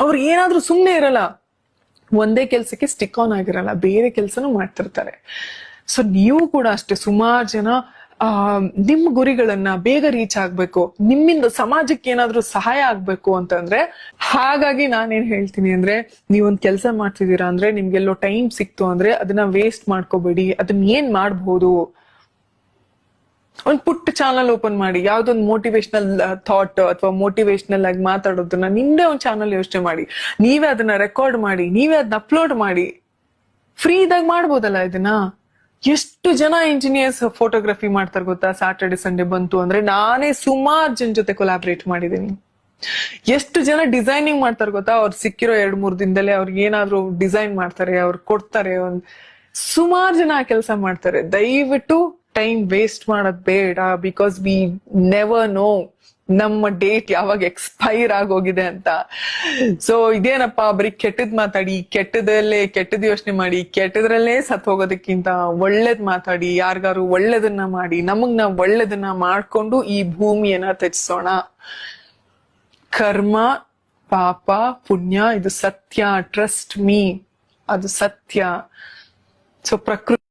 ಅವ್ರು ಏನಾದ್ರೂ ಸುಮ್ಮನೆ ಇರಲ್ಲ. ಒಂದೇ ಕೆಲ್ಸಕ್ಕೆ ಸ್ಟಿಕ್ ಆನ್ ಆಗಿರಲ್ಲ. ಬೇರೆ ಕೆಲ್ಸನೂ ಮಾಡ್ತಿರ್ತಾರೆ. ಸೊ ನೀವು ಕೂಡ ಅಷ್ಟೇ ಸುಮಾರು ಜನ, ಆ, ನಿಮ್ ಗುರಿಗಳನ್ನ ಬೇಗ ರೀಚ್ ಆಗ್ಬೇಕು. ನಿಮ್ಮಿಂದ ಸಮಾಜಕ್ಕೆ ಏನಾದ್ರೂ ಸಹಾಯ ಆಗ್ಬೇಕು ಅಂತಂದ್ರೆ, ಹಾಗಾಗಿ ನಾನೇನ್ ಹೇಳ್ತೀನಿ ಅಂದ್ರೆ, ನೀವೊಂದ್ ಕೆಲಸ ಮಾಡ್ತಿದ್ದೀರಾ ಅಂದ್ರೆ, ನಿಮ್ಗೆಲ್ಲೋ ಟೈಮ್ ಸಿಕ್ತು ಅಂದ್ರೆ, ಅದನ್ನ ವೇಸ್ಟ್ ಮಾಡ್ಕೋಬೇಡಿ. ಅದನ್ನ ಏನ್ ಮಾಡ್ಬೋದು? ಒಂದ್ ಪುಟ್ಟ ಚಾನಲ್ ಓಪನ್ ಮಾಡಿ, ಯಾವ್ದೊಂದು ಮೋಟಿವೇಶನಲ್ ಥಾಟ್ ಅಥವಾ ಮೋಟಿವೇಶನಲ್ ಆಗಿ ಮಾತಾಡೋದನ್ನ ನಿಮ್ದೇ ಒಂದು ಚಾನಲ್ ಯೋಚನೆ ಮಾಡಿ. ನೀವೇ ಅದನ್ನ ರೆಕಾರ್ಡ್ ಮಾಡಿ, ನೀವೇ ಅದನ್ನ ಅಪ್ಲೋಡ್ ಮಾಡಿ. ಫ್ರೀ ಇದಾಗ ಮಾಡ್ಬೋದಲ್ಲ ಇದನ್ನ? ಎಷ್ಟು ಜನ ಇಂಜಿನಿಯರ್ಸ್ ಫೋಟೋಗ್ರಫಿ ಮಾಡ್ತಾರೆ ಗೊತ್ತಾ? ಸಾಟರ್ಡೆ ಸಂಡೇ ಬಂತು ಅಂದ್ರೆ ನಾನೇ ಸುಮಾರು ಜನ ಜೊತೆ ಕೊಲಾಬ್ರೇಟ್ ಮಾಡಿದ್ದೀನಿ ಎಷ್ಟು ಜನ ಡಿಸೈನಿಂಗ್ ಮಾಡ್ತಾರೆ ಗೊತ್ತಾ? ಅವ್ರು ಸಿಕ್ಕಿರೋ ಎರಡ್ ಮೂರ್ ದಿನದಲ್ಲೇ ಅವ್ರಿಗೆ ಏನಾದ್ರು ಡಿಸೈನ್ ಮಾಡ್ತಾರೆ, ಅವ್ರು ಕೊಡ್ತಾರೆ ಒಂದ್ ಸುಮಾರು ಜನ ಕೆಲಸ ಮಾಡ್ತಾರೆ. ದಯವಿಟ್ಟು ಟೈಮ್ ವೇಸ್ಟ್ ಮಾಡೋದ್ ಬೇಡ ಬಿಕಾಸ್ ವಿ ನೆವರ್ ನೋ ನಮ್ಮ ಡೇಟ್ ಯಾವಾಗ ಎಕ್ಸ್ಪೈರ್ ಆಗೋಗಿದೆ ಅಂತ. ಸೊ ಇದೇನಪ್ಪ, ಬರೀ ಕೆಟ್ಟದ್ ಮಾತಾಡಿ, ಕೆಟ್ಟದಲ್ಲೇ ಕೆಟ್ಟದ್ ಯೋಚನೆ ಮಾಡಿ, ಕೆಟ್ಟದ್ರಲ್ಲೇ ಸತ್ ಹೋಗೋದಕ್ಕಿಂತ ಒಳ್ಳೇದ್ ಮಾತಾಡಿ, ಯಾರಿಗಾರು ಒಳ್ಳೇದನ್ನ ಮಾಡಿ ನಮಗ್ ನಾವ್ ಒಳ್ಳೇದನ್ನ ಮಾಡ್ಕೊಂಡು ಈ ಭೂಮಿಯನ್ನ ತ್ಯಜಿಸೋಣ. ಕರ್ಮ, ಪಾಪ, ಪುಣ್ಯ, ಇದು ಸತ್ಯ ಟ್ರಸ್ಟ್ ಮೀ ಅದು ಸತ್ಯ. ಸೊ ಪ್ರಕೃತಿ